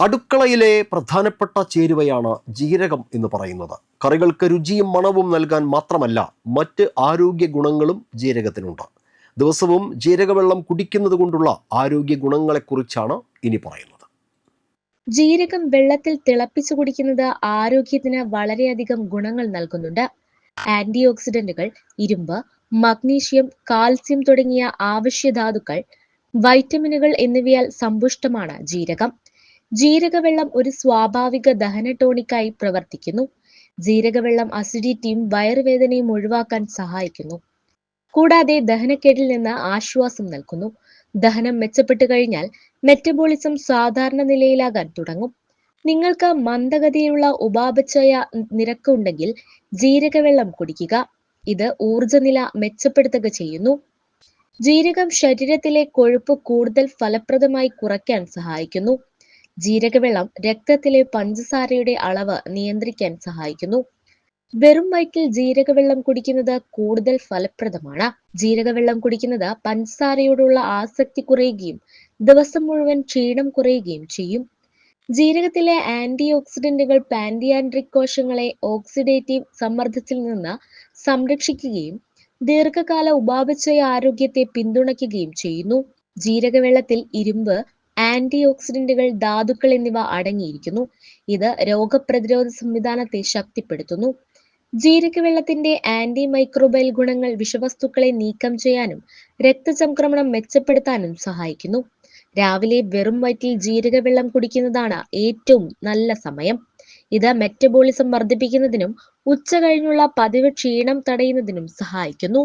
അടുക്കളയിലെ പ്രധാനപ്പെട്ട ചേരുവയാണ് ജീരകം എന്ന് പറയുന്നത്. കറികൾക്ക് രുചിയും മണവും നൽകാൻ മാത്രമല്ല മറ്റ് ആരോഗ്യ ഗുണങ്ങളും ജീരകത്തിനുണ്ട്. ദിവസവും ജീരകവെള്ളം കുടിക്കുന്നത് കൊണ്ടുള്ള ആരോഗ്യ ഗുണങ്ങളെക്കുറിച്ചാണ് ഇനി പറയുന്നത്. ജീരകം വെള്ളത്തിൽ തിളപ്പിച്ചു കുടിക്കുന്നത് ആരോഗ്യത്തിന് വളരെയധികം ഗുണങ്ങൾ നൽകുന്നുണ്ട്. ആന്റി ഓക്സിഡന്റുകൾ ഇരുമ്പ് മഗ്നീഷ്യം കാൽസ്യം തുടങ്ങിയ ആവശ്യധാതുക്കൾ വൈറ്റമിനുകൾ എന്നിവയാൽ സമ്പുഷ്ടമാണ് ജീരകം. ജീരകവെള്ളം ഒരു സ്വാഭാവിക ദഹന ടോണിക്കായി പ്രവർത്തിക്കുന്നു. ജീരകവെള്ളം അസിഡിറ്റിയും വയറുവേദനയും ഒഴിവാക്കാൻ സഹായിക്കുന്നു. കൂടാതെ ദഹനക്കേടിൽ നിന്ന് ആശ്വാസം നൽകുന്നു. ദഹനം മെച്ചപ്പെട്ടു കഴിഞ്ഞാൽ മെറ്റബോളിസം സാധാരണ നിലയിലാകാൻ തുടങ്ങും. നിങ്ങൾക്ക് മന്ദഗതിയിലുള്ള ഉപാപചയ നിരക്ക് ഉണ്ടെങ്കിൽ ജീരകവെള്ളം കുടിക്കുക. ഇത് ഊർജനില മെച്ചപ്പെടുത്തുക ചെയ്യുന്നു. ജീരകം ശരീരത്തിലെ കൊഴുപ്പ് കൂടുതൽ ഫലപ്രദമായി കുറയ്ക്കാൻ സഹായിക്കുന്നു. ജീരകവെള്ളം രക്തത്തിലെ പഞ്ചസാരയുടെ അളവ് നിയന്ത്രിക്കാൻ സഹായിക്കുന്നു. വെറും വയറ്റിൽ ജീരകവെള്ളം കുടിക്കുന്നത് കൂടുതൽ ഫലപ്രദമാണ്. ജീരകവെള്ളം കുടിക്കുന്നത് പഞ്ചസാരയോടുള്ള ആസക്തി കുറയുകയും ദിവസം മുഴുവൻ ക്ഷീണം കുറയുകയും ചെയ്യും. ജീരകത്തിലെ ആന്റി ഓക്സിഡന്റുകൾ പാൻഡിയാൻഡ്രിക് കോശങ്ങളെ ഓക്സിഡേറ്റീവ് സമ്മർദ്ദത്തിൽ നിന്ന് സംരക്ഷിക്കുകയും ദീർഘകാല ഉപാപചയ ആരോഗ്യത്തെ പിന്തുണയ്ക്കുകയും ചെയ്യുന്നു. ജീരകവെള്ളത്തിൽ ഇരുമ്പ് ആന്റി ഓക്സിഡന്റുകൾ ധാതുക്കൾ എന്നിവ അടങ്ങിയിരിക്കുന്നു. ഇത് രോഗപ്രതിരോധ സംവിധാനത്തെ ശക്തിപ്പെടുത്തുന്നു. ജീരക വെള്ളത്തിന്റെ ആന്റി മൈക്രോബയൽ ഗുണങ്ങൾ വിഷവസ്തുക്കളെ നീക്കം ചെയ്യാനും രക്തചംക്രമണം മെച്ചപ്പെടുത്താനും സഹായിക്കുന്നു. രാവിലെ വെറും വയറ്റിൽ ജീരക വെള്ളം കുടിക്കുന്നതാണ് ഏറ്റവും നല്ല സമയം. ഇത് മെറ്റബോളിസം വർദ്ധിപ്പിക്കുന്നതിനും ഉച്ച കഴിഞ്ഞുള്ള പതിവ് ക്ഷീണം തടയുന്നതിനും സഹായിക്കുന്നു.